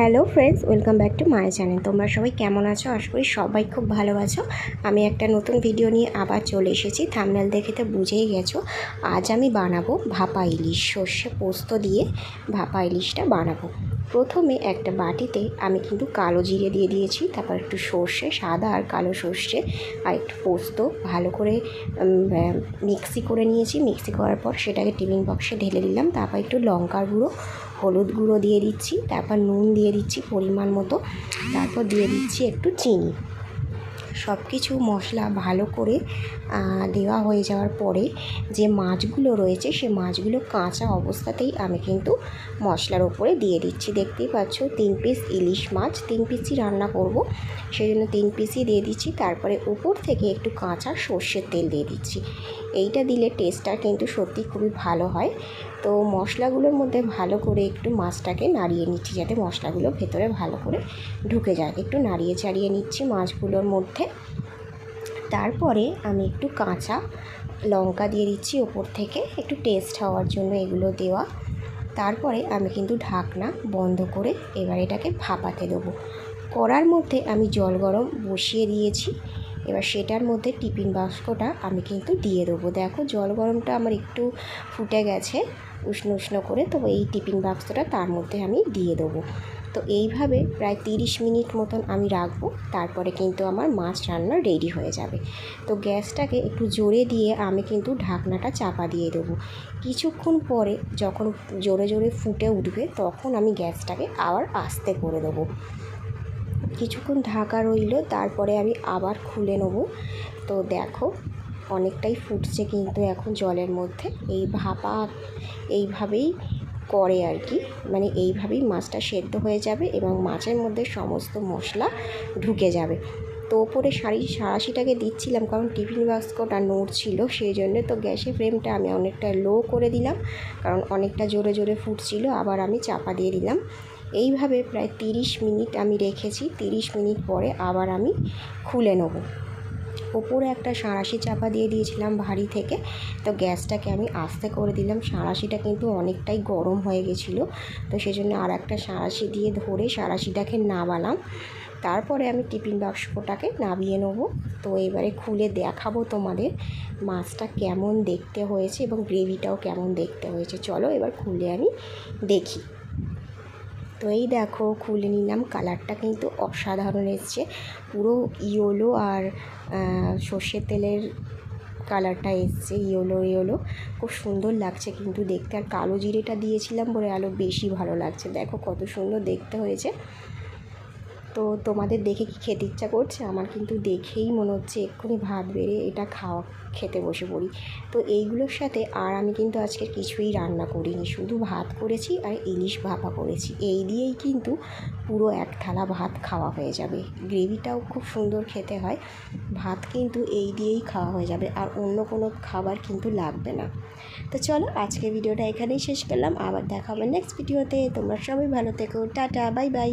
Hello friends, welcome back to my channel. তোমরা সবাই কেমন আছো? আশা করি সবাই খুব ভালো আছো। আমি একটা নতুন ভিডিও নিয়ে আবার চলে এসেছি। থামনেল দেখে তো বুঝেই গেছো। আজ আমি বানাবো ভাপা ইলিশ। সর্ষে পোস্ত দিয়ে ভাপা ইলিশটা বানাবো। প্রথমে একটা বাটিতে আমি কিন্তু কালো জিরে দিয়ে দিয়েছি, তারপর একটু সর্ষে, সাদা আর কালো সর্ষে, আর একটু পোস্ত। ভালো করে মিক্সি করে নিয়েছি। মিক্সি করার পর সেটাকে টিফিন বক্সে ঢেলে দিলাম। তারপর একটু লঙ্কার গুঁড়ো হলুদ গুঁড়ো দিয়ে দিচ্ছি, তারপর নুন দিয়ে দিচ্ছি পরিমাণ মতো, তারপর দিয়ে দিচ্ছি একটু চিনি। সব কিছু মশলা ভালো করে দেওয়া হয়ে যাওয়ার পরে যে মাছগুলো রয়েছে, সে মাছগুলো কাঁচা অবস্থাতেই আমি কিন্তু মশলার ওপরে দিয়ে দিচ্ছি। দেখতেই পাচ্ছ, তিন পিস ইলিশ মাছ, তিন পিসই রান্না করব। সেই জন্য তিন পিসই দিয়ে দিচ্ছি, তারপরে উপর থেকে একটু কাঁচা সর্ষের তেল দিয়ে দিচ্ছি। এইটা দিলে টেস্টটা কিন্তু সত্যি খুবই ভালো হয়। তো মশলাগুলোর মধ্যে ভালো করে একটু মাছটাকে নাড়িয়ে নিচ্ছি যাতে মশলাগুলো ভেতরে ভালো করে ঢুকে যায়। একটু নাড়িয়ে চাড়িয়ে নিচ্ছি মাছগুলোর মধ্যে। তারপরে আমি একটু কাঁচা লঙ্কা দিয়ে দিচ্ছি ওপর থেকে। একটু টেস্ট হওয়ার জন্য এগুলো দেওয়া। তারপরে আমি কিন্তু ঢাকনা বন্ধ করে এবার এটাকে ভাপাতে দেবো। কড়ার মধ্যে আমি জল গরম বসিয়ে দিয়েছি। এবার সেটার মধ্যে টিফিন বাক্সটা আমি কিন্তু দিয়ে দেবো। দেখো জল গরমটা আমার একটু ফুটে গেছে উষ্ণ উষ্ণ করে, তো এই টিফিন বাক্সটা তার মধ্যে আমি দিয়ে দেবো। তো এইভাবে প্রায় তিরিশ মিনিট মতন আমি রাখব, তারপরে কিন্তু আমার মাছ রান্না রেডি হয়ে যাবে। তো গ্যাসটাকে একটু জোরে দিয়ে আমি কিন্তু ঢাকনাটা চাপা দিয়ে দেবো। কিছুক্ষণ পরে যখন জোরে জোরে ফুটে উঠবে, তখন আমি গ্যাসটাকে আবার আস্তে করে দেবো। কিছুক্ষণ ঢাকা রইল, তারপরে আমি আবার খুলে নেব। তো দেখো, অনেকটাই ফুটছে কিন্তু এখন জলের মধ্যে। এই ভাপা এইভাবেই করে আর কি। মানে এইভাবেই মাছটা সেদ্ধ হয়ে যাবে এবং মাছের মধ্যে সমস্ত মশলা ঢুকে যাবে। তো ওপরে শাড়ি সাঁড়াশিটাকে দিচ্ছিলাম কারণ টিফিন বাস্কটা নড়ছিল সেই জন্য তো গ্যাসের ফ্লেমটা আমি অনেকটা লো করে দিলাম। কারণ অনেকটা জোরে জোরে ফুটছিল, আবার আমি চাপা দিয়ে দিলাম। এইভাবে প্রায় তিরিশ মিনিট আমি রেখেছি, তিরিশ মিনিট পরে আবার আমি খুলে নেব। ওপরে একটা সাঁড়াশি চাপা দিয়ে দিয়েছিলাম ভারী থেকে, তো গ্যাসটাকে আমি আস্তে করে দিলাম। সাঁড়াশিটা কিন্তু অনেকটাই গরম হয়ে গেছিল, তো সেই জন্য আর একটা সাঁড়াশি দিয়ে ধরে সাঁড়াশিটাকে নামালাম। তারপরে আমি টিফিন বাক্সটাকে নামিয়ে নেব। তো এবারে খুলে দেখাবো তোমাদের মাছটা কেমন দেখতে হয়েছে এবং গ্রেভিটাও কেমন দেখতে হয়েছে। চলো এবার খুলে আমি দেখি। তো এই দেখো খুলে নিলাম, কালারটা কিন্তু অসাধারণ এসছে। পুরো ইয়োলো আর সর্ষের তেলের কালারটা এসছে, ইয়োলো ইয়োলো। খুব সুন্দর লাগছে কিন্তু দেখতে, আর কালো জিরেটা দিয়েছিলাম বলে আলো বেশি ভালো লাগছে। দেখো কত সুন্দর দেখতে হয়েছে। তো তোমাদের দেখে কি খেতে ইচ্ছা করছে? আমার কিন্তু দেখেই মনে হচ্ছে এক্ষুনি ভাত বেড়ে এটা খাওয়া, খেতে বসে পড়ি। তো এইগুলোর সাথে আর আমি কিন্তু আজকে কিছুই রান্না করিনি। শুধু ভাত করেছি আর ইলিশ ভাপা করেছি। এই দিয়েই কিন্তু পুরো এক থালা ভাত খাওয়া হয়ে যাবে। গ্রেভিটাও খুব সুন্দর খেতে হয়। ভাত কিন্তু এই দিয়েই খাওয়া হয়ে যাবে আর অন্য কোনো খাবার কিন্তু লাগবে না। তো চলো আজকে ভিডিওটা এখানেই শেষ করলাম। আবার দেখা হবে নেক্সট ভিডিওতে তোমরা সবাই ভালো থেকো। Tata, bye bye.